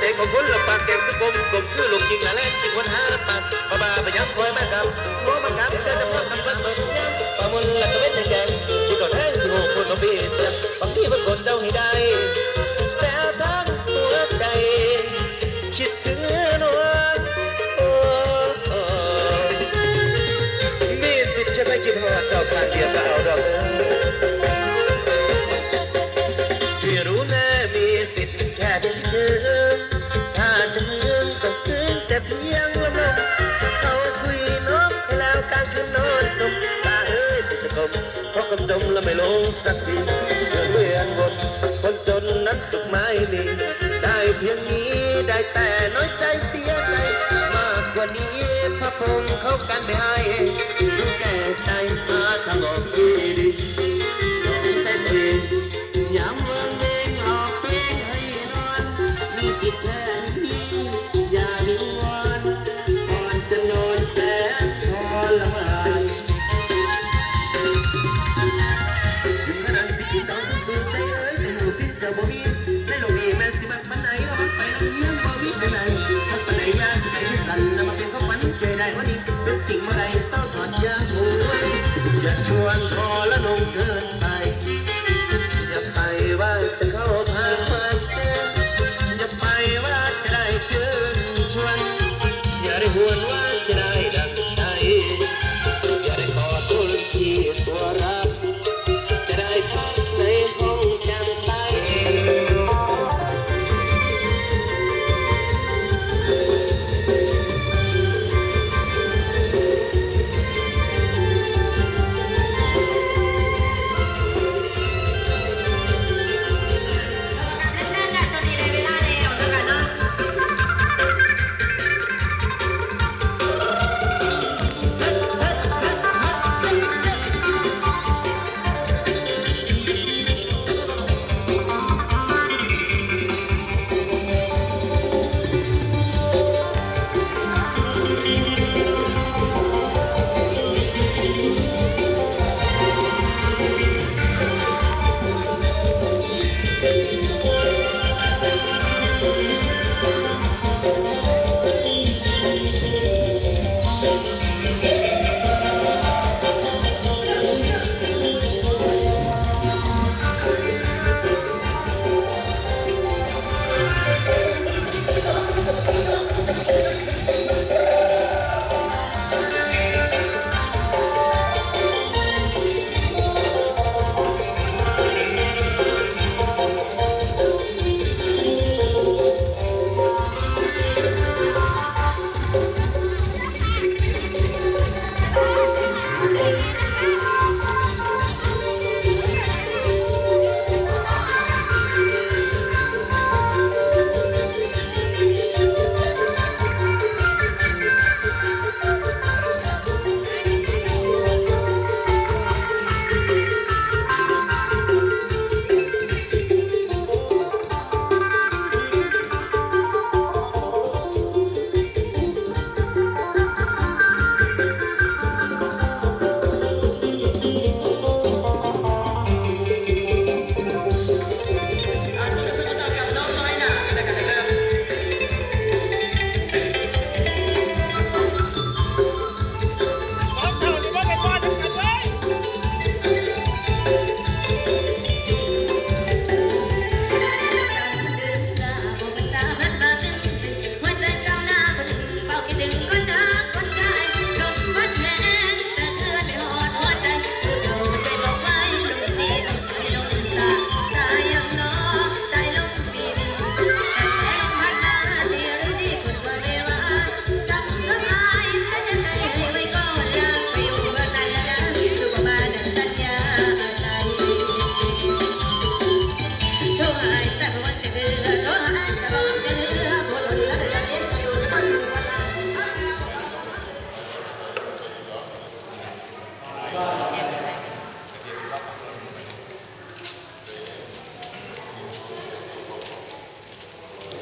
ใจของคนละปากแกงสกมกลมคือลูกยิงละแล่นจิงวันหาปากบ้าบ้าไปยังคอยแมากับหัวมันกับจะจะพักมันผสมปามุนละก็เป็นแดงที่ก่อนแห้งสิโหคนก็พี่เสียบางทีเป็นคนเจ้าให้ได้แต่ทั้งหัวใจ คิดถึงนวลโอ้โอ้มีสิทธิ์จะไปคิดว่าเจ้าข้าเดียวก็เอาดอกเอ้ยพี่รู้แน่มีสิทธิ์แค่เดินเเพราะกำจมแล้วไม่ลงสักทีเชื่อเวียนวนคนจนนั้นสุขไม่มีได้เพียงนี้ได้แต่น้อยใจเสียใจ มากกว่านี้พระพงเขากันไม่ให้ดูแก่ใจหาทางออก ได้วันนี้เป็นจริงเมื่อไรเศร้าถอดยาหัวอย่าชวนพอละนงเกินไป อย่าไปว่าจะเข้าพางมันอย่าไปว่าจะได้เชิญชวน อย่าได้หวนว่าจะได้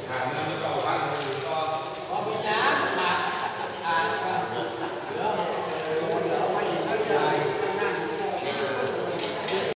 ถามนั้น